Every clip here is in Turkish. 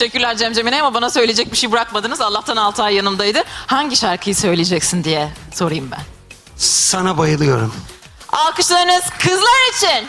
Teşekkürler Cem Cemile ama bana söyleyecek bir şey bırakmadınız. Allah'tan 6 ay yanımdaydı. Hangi şarkıyı söyleyeceksin diye sorayım ben. Sana bayılıyorum. Alkışlarınız kızlar için.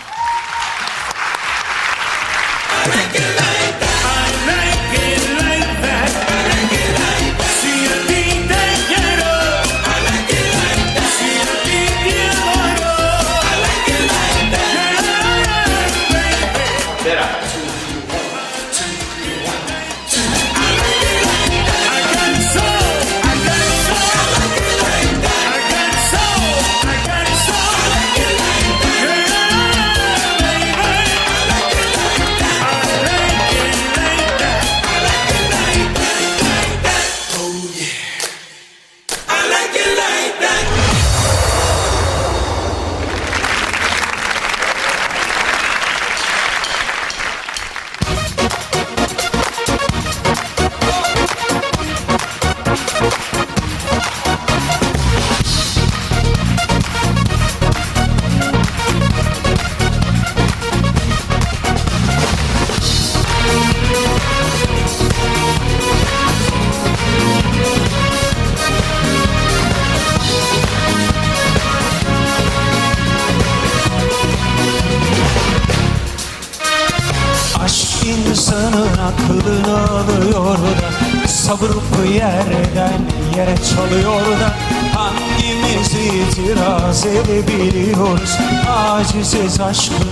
Aşk insanın aklını alıyor da Savrulup yerden yere çalıyor da. Hangimiz itiraz edebiliyoruz? Aciziz aşkın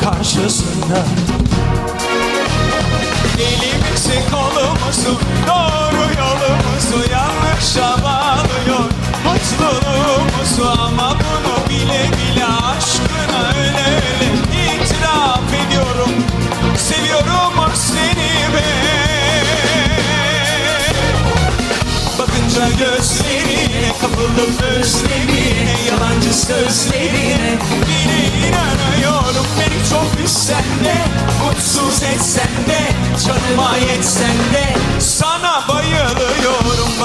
karşısında. Elimizi kolumuzu doğru yolumuzu yanlışa bağlıyor Mutluluğumuzu ama bunu bile bile aşkına öyle öyle itiraf ediyorum. Seviyorum seni ben Bakınca gözlerine kapılıp özlemine Yalancı sözlerine Bile inanıyorum. Beni çok üzsen de Mutsuz etsen de Canıma yetsen de Sana bayılıyorum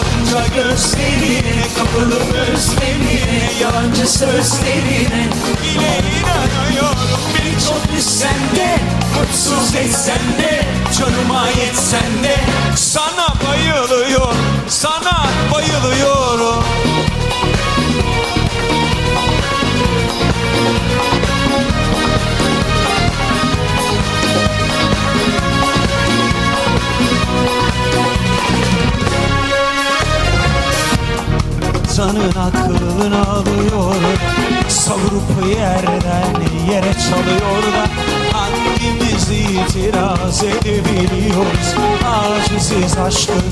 Bakınca gözlerine kapılıp özlemine Yalancı sözlerine. Bile inanıyorum Beni çok üzsen de Mutsuz etsen de Canıma yetsen de. Sana bayılıyorum Sana bayılıyorum Canın aklını alıyor Savurup yerden yere çalıyor da Hangimiz itiraz edebiliyoruz? Aciziz aşkın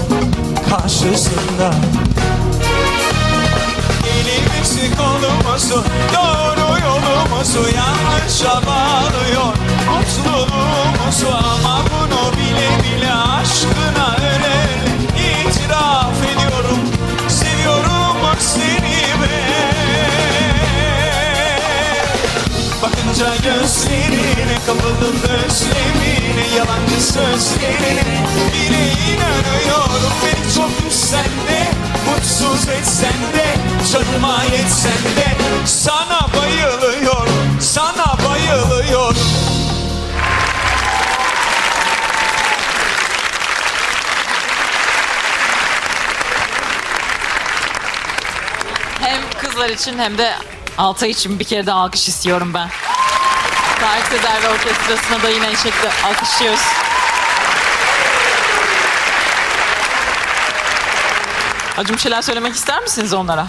karşısında. Elimizi kolumuzu doğru yolumuzu yanlışa bağlıyor Bakınca gözlerine kapılıp özlemine Yalancı sözlerine bile inanıyorum Beni çok üzsen de mutsuz etsen de Canıma yetsen de Sana bayılıyorum Sana bayılıyorum Hem kızlar için hem de Altay için bir kere de alkış istiyorum ben. Tarık Sezer ve orkestrasına da yine şekilde alkışlıyoruz. Acım bir şeyler söylemek ister misiniz onlara?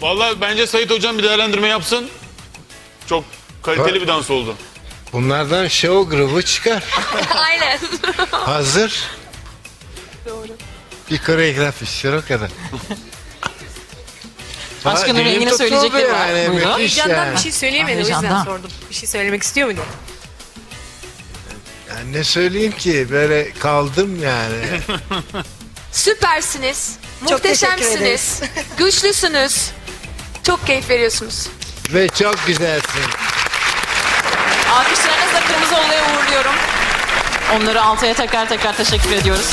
Vallahi bence Sait Hocam bir değerlendirme yapsın. Çok kaliteli bir dans oldu. Bunlardan show grubu çıkar. Aynen. Hazır. Doğru. Bir koreograf istiyor o kadar. Aşkın dilim rengini tutuldu söyleyecekleri var. yani, Buyurun. müthiş Heyecandan yani. bir şey söyleyemedi o yüzden Heyecandan. sordum. Bir şey söylemek istiyor muydu? Yani ne söyleyeyim ki böyle kaldım yani. Süpersiniz. Çok teşekkür Muhteşemsiniz. Güçlüsünüz. Çok keyif veriyorsunuz. Ve çok güzelsin. Alkışlarınızla Kırmızı Oda'ya uğurluyorum. Onları Altay'a tekrar tekrar teşekkür ediyoruz.